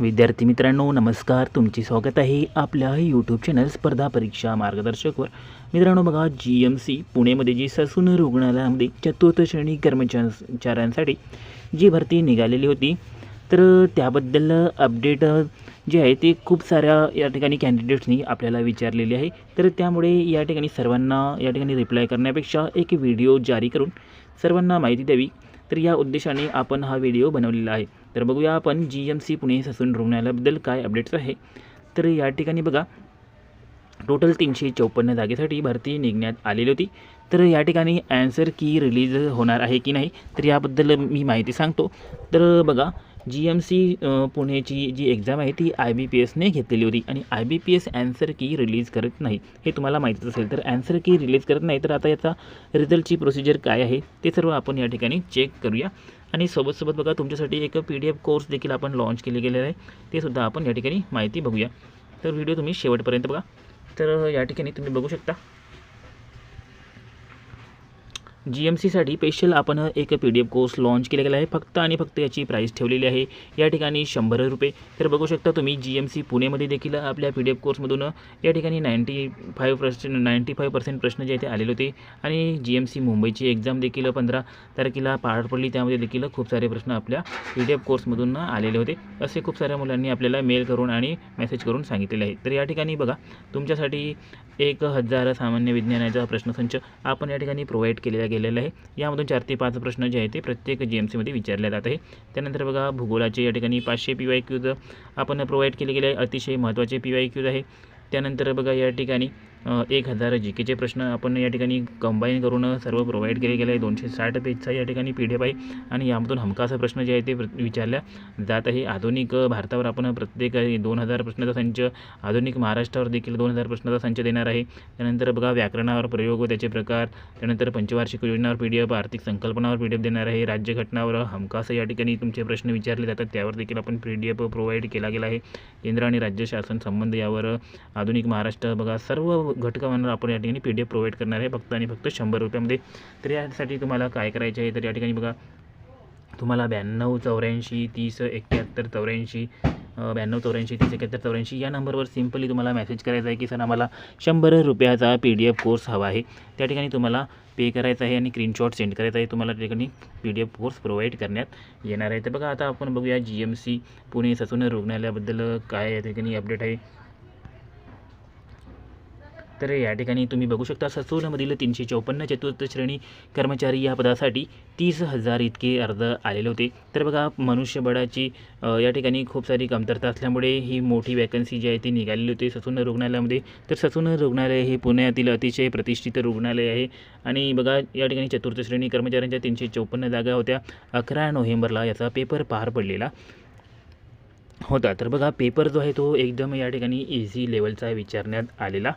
विद्यार्थी मित्रांनो नमस्कार. तुमचे स्वागत आहे आपल्या यूट्यूब चॅनल स्पर्धा परीक्षा मार्गदर्शकवर. मित्रांनो बघा जी एम सी पुणेमध्ये जी ससून रुग्णालयामध्ये चतुर्थ श्रेणी कर्मचाऱ्यांसाठी जी भरती निघालेली होती तर त्याबद्दल अपडेट जे आहे ते खूप साऱ्या या ठिकाणी कॅन्डिडेट्सनी आपल्याला विचारलेली आहे. तर त्यामुळे या ठिकाणी सर्वांना या ठिकाणी रिप्लाय करण्यापेक्षा एक व्हिडिओ जारी करून सर्वांना माहिती द्यावी. तर या उद्देशाने आपण हा व्हिडिओ बनवलेला आहे. तर बघूया आपण G M C Pune Sassoon रुग्णालयाबद्दल काय अपडेट्स आहे. तर या ठिकाणी बघा टोटल तीनशे चौपन्न जागेसाठी भरती निघण्यात आलेली होती. तर या ठिकाणी ॲन्सर की रिलीज होणार आहे की नाही तर याबद्दल मी माहिती सांगतो. तर बघा जी एम सी पुणेची जी एक्झाम आहे ती आय बी पी एसने घेतलेली होती आणि I B P S answer key release करत नाही हे तुम्हाला माहितीच असेल. तर ॲन्सर की रिलीज करत नाही तर आता याचा रिझल्टची प्रोसिजर काय आहे ते सर्व आपण या ठिकाणी चेक करूया. आणि सोबतसोबत बघा तुमच्यासाठी एक पी डी एफ कोर्स देखील आपण लॉन्च केले गेलेला आहे. ते सुद्धा आपण या ठिकाणी माहिती बघूया. तर व्हिडिओ तुम्ही शेवटपर्यंत बघा. तर या ठिकाणी तुम्ही बघू शकता. जी एम सीसाठी स्पेशल आपण एक P D F course launch केला गेला आहे. फक्त आणि फक्त याची प्राईस ठेवलेली आहे. या ठिकाणी शंभर रुपये. तर बघू शकता तुम्ही जी एम सी पुणेमध्ये देखील आपल्या पी डी एफ कोर्समधून या ठिकाणी ninety five percent ninety five percent प्रश्न जे आहे ते आलेले होते. आणि जी एम सी मुंबईची एक्झाम देखील पंधरा तारखेला पार पडली. त्यामध्ये देखील खूप सारे प्रश्न आपल्या पी डी एफ कोर्समधून आलेले होते. असे खूप साऱ्या मुलांनी आपल्याला मेल करून आणि मेसेज करून सांगितलेले आहे. तर या ठिकाणी बघा तुमच्यासाठी एक हजार सामान्य विज्ञानाचा प्रश्नसंच आपण या ठिकाणी प्रोव्हाइड केलेला गेलेला आहे. यामधून चार ते पाच प्रश्न जे आहे ते प्रत्येक जी एम सीमध्ये विचारले जात आहे. त्यानंतर बघा भूगोलाचे या ठिकाणी पाचशे पी वाय क्यूज आपण प्रोव्हाइड केले गेले. आहे अतिशय महत्त्वाचे पी वाय क्यूज आहे. त्यानंतर बघा या ठिकाणी एक हजार जी केचे प्रश्न आपण या ठिकाणी कंबाईन करून सर्व प्रोव्हाइड केले गेले आहे. दोनशे साठ पेजचा या ठिकाणी पी डी एफ आहे. आणि यामधून हमखास प्रश्न जे आहे ते विचारल्या. जात आहे आधुनिक भारतावर आपण प्रत्येक दोन हजार प्रश्नाचा संच आधुनिक महाराष्ट्रावर देखील दोन हजार प्रश्नाचा संच देणार आहे. त्यानंतर बघा व्याकरणावर प्रयोग व त्याचे प्रकार. त्यानंतर पंचवार्षिक योजनावर पी डी एफ आर्थिक संकल्पनावर पी डी एफ देणार आहे. राज्यघटनावर हमखास या ठिकाणी तुमचे प्रश्न विचारले जातात. त्यावर देखील आपण पी डी एफ प्रोव्हाइड केला गेला आहे. केंद्र आणि राज्य शासन संबंध यावर आधुनिक महाराष्ट्र बघा सर्व घटकांना आपण या ठिकाणी पी डी एफ प्रोव्हाइड करणार आहे फक्त आणि फक्त शंभर रुपयामध्ये. तर यासाठी तुम्हाला काय करायचे आहे? तर या ठिकाणी बघा तुम्हाला ब्याण्णव चौऱ्याऐंशी तीस एक्क्याहत्तर चौऱ्याऐंशी ब्याण्णव चौऱ्याऐंशी तीस एकाहत्तर चौऱ्याऐंशी या नंबरवर सिम्पली तुम्हाला मेसेज करायचा आहे की सर आम्हाला शंभर रुपयाचा पी डी एफ कोर्स हवा आहे. त्या ठिकाणी तुम्हाला पे करायचा आहे आणि स्क्रीनशॉट सेंड करायचा आहे. तुम्हाला त्या ठिकाणी P D F course provide करण्यात येणार आहे. तर बघा आता आपण बघूया G M C Pune Sassoon रुग्णालयाबद्दल काय या ठिकाणी अपडेट आहे. तर या ठिकाणी तुम्ही बघू शकता ससूनमधील तीनशे चौपन्न चतुर्थ श्रेणी कर्मचारी या पदासाठी तीस हजार इतके अर्ज आलेले होते. तर बघा मनुष्यबळाची या ठिकाणी खूप सारी कमतरता असल्यामुळे ही मोठी वॅकन्सी जी आहे ती निघालेली होती ससून रुग्णालयामध्ये. तर ससून रुग्णालय हे पुण्यातील अतिशय प्रतिष्ठित रुग्णालय आहे. आणि बघा या ठिकाणी चतुर्थ श्रेणी कर्मचाऱ्यांच्या तीनशे चौपन्न जागा होत्या. अकरा नोव्हेंबरला याचा पेपर पार पडलेला होता. तर बघा पेपर जो आहे तो एकदम या ठिकाणी इझी लेवलचा विचारण्यात आलेला.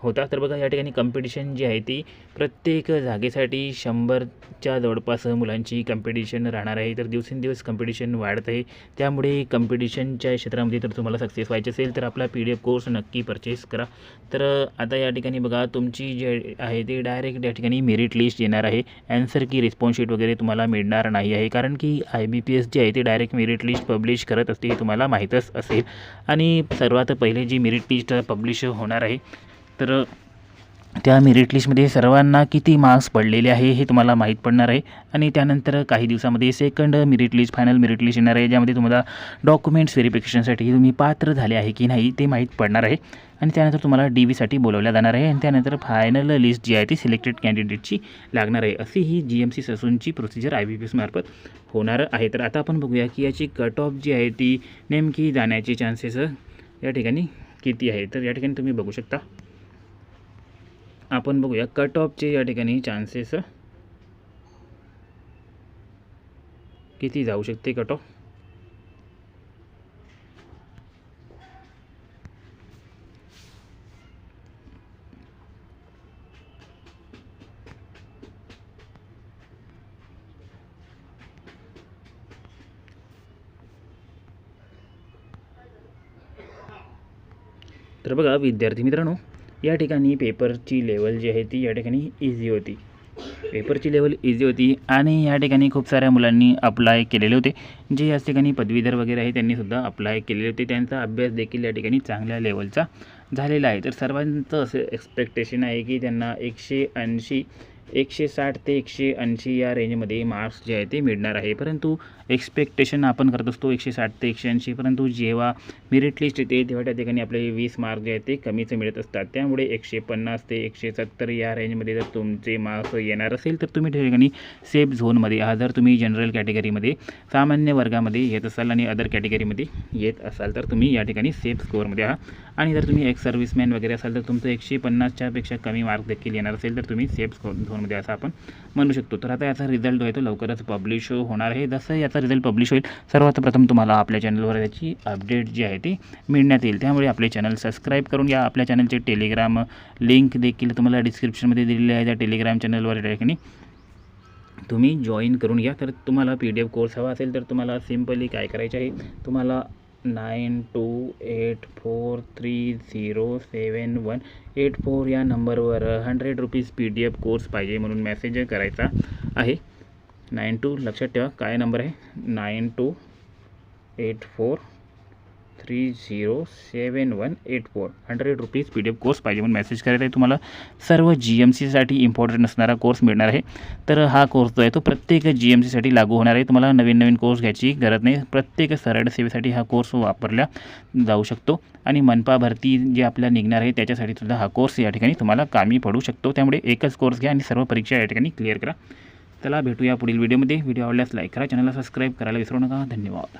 होता. तर बघा या ठिकाणी कॉम्पिटिशन जी आहे ती प्रत्येक जागेसाठी शंभरच्या जवळपास मुलांची कॉम्पिटिशन राहणार आहे. तर दिवसेंदिवस कॉम्पिटिशन वाढत आहे. त्यामुळे कॉम्पिटिशनच्या क्षेत्रामध्ये तर तुम्हाला सक्सेस व्हायचे असेल तर आपला पी डी एफ कोर्स नक्की परचेस करा. तर आता या ठिकाणी बघा तुमची जी आहे ती डायरेक्ट या ठिकाणी मेरिट लिस्ट येणार आहे. ॲन्सर की रिस्पॉन्स शीट वगैरे तुम्हाला मिळणार नाही आहे. कारण की आय बी पी एस जी आहे ती डायरेक्ट मेरिट लिस्ट पब्लिश करत असते हे तुम्हाला माहीतच असेल. आणि सर्वात पहिले जी मेरिट लिस्ट पब्लिश होणार आहे तर त्या मेरिट लिस्टमध्ये सर्वांना किती मार्क्स पडलेले आहे हे तुम्हाला माहीत पडणार आहे. आणि त्यानंतर काही दिवसामध्ये second merit list final merit list येणार आहे ज्यामध्ये तुम्हाला डॉक्युमेंट्स व्हेरिफिकेशनसाठी तुम्ही पात्र झाले आहे की नाही ते माहीत पडणार आहे. आणि त्यानंतर तुम्हाला डी व्हीसाठी बोलवल्या जाणार आहे आणि त्यानंतर फायनल लिस्ट जी आहे ती सिलेक्टेड कॅन्डिडेटची लागणार आहे. अशी ही जी एम सी ससूनची प्रोसिजर आय बी पी एसमार्फत होणार आहे. तर आता आपण बघूया की याची कट ऑफ जी आहे ती नेमकी जाण्याचे चान्सेस या ठिकाणी किती आहे. तर या ठिकाणी तुम्ही बघू शकता. आपण बघूया कट ऑफचे या ठिकाणी चान्सेस किती जाऊ शकते कट ऑफ तर बघा विद्यार्थी मित्रांनो या ठिकाणी पेपरची लेवल जी आहे ती या ठिकाणी इझी होती. पेपरची लेवल इझी होती आणि या ठिकाणी खूप साऱ्या मुलांनी अप्लाय केलेले होते. जे या ठिकाणी पदवीधर वगैरे आहे त्यांनीसुद्धा अप्लाय केलेले होते. त्यांचा अभ्यास देखील या ठिकाणी चांगल्या लेवलचा झालेला आहे. तर सर्वांचं असं एक्सपेक्टेशन आहे की त्यांना एकशे ऐंशी एकशे साठ ते एकशे ऐंशी या रेंजमध्ये मार्क्स जे आहे ते मिळणार आहे. परंतु एक्सपेक्टेशन आपण करत असतो एकशे साठ ते एकशे ऐंशी. परंतु जेव्हा मेरिट लिस्ट येते तेव्हा त्या ठिकाणी आपले वीस मार्क जे आहेत ते कमीच मिळत असतात. त्यामुळे एकशे पन्नास ते एकशे सत्तर या रेंजमध्ये जर तुमचे मार्क्स येणार असेल तर तुम्ही त्या ठिकाणी सेफ झोनमध्ये हा जर तुम्ही जनरल कॅटेगरीमध्ये सामान्य वर्गामध्ये येत असाल आणि अदर कॅटेगरीमध्ये येत असाल तर तुम्ही या ठिकाणी सेफ स्कोअरमध्ये आहात. आणि जर तुम्ही एक सर्व्हिसमॅन वगैरे असाल तर तुमचं एकशे पन्नासच्यापेक्षा कमी मार्क देखील येणार असेल तर तुम्ही सेफ स्कोर मध्ये असं आपण म्हणू शकतो. तर आता याचा रिझल्ट जो आहे तो लवकरच पब्लिश होणार आहे. जसं याचा रिझल्ट पब्लिश होईल सर्वात प्रथम तुम्हाला आपल्या चॅनलवर याची अपडेट जी आहे ती मिळण्यात येईल. त्यामुळे आपले चॅनल सबस्क्राईब करून घ्या आपल्या चॅनलचे टेलिग्राम लिंक देखील तुम्हाला डिस्क्रिप्शनमध्ये दिलेली आहे. त्या टेलिग्राम चॅनलवर ठिकाणी तुम्ही जॉईन करून घ्या. तर तुम्हाला पी डी एफ कोर्स हवा असेल तर तुम्हाला सिम्पली काय करायचं आहे तुम्हाला nine two eight four three zero seven one. Eight four या नंबरवर hundred rupees P D F course पाहिजे म्हणून मेसेज करायचा आहे. नाईन टू लक्षात ठेवा, काय नंबर आहे? Nine two eight four three zero seven one eight four hundred rupees P D F course पाहिजे म्हणून मेसेज करायचा आहे तुम्हाला. सर्व जी एम सीसाठी इम्पॉर्टंट असणारा कोर्स मिळणार आहे. तर हा कोर्स जो आहे तो प्रत्येक जी एम सीसाठी लागू होणार आहे. तुम्हाला नवीन नवीन कोर्स घ्यायची गरज नाही. प्रत्येक सरळ सेवेसाठी हा कोर्स वापरला जाऊ शकतो. आणि मनपा भरती जे आपल्या निघणार आहे त्याच्यासाठी सुद्धा हा कोर्स या ठिकाणी तुम्हाला कामी पडू शकतो. त्यामुळे एकच कोर्स घ्या आणि सर्व परीक्षा या ठिकाणी क्लिअर करा. चला भेटूया पुढील व्हिडिओमध्ये व्हिडिओ आवडल्यास लाईक करा. चॅनलला सबस्क्राईब करायला विसरू नका. धन्यवाद.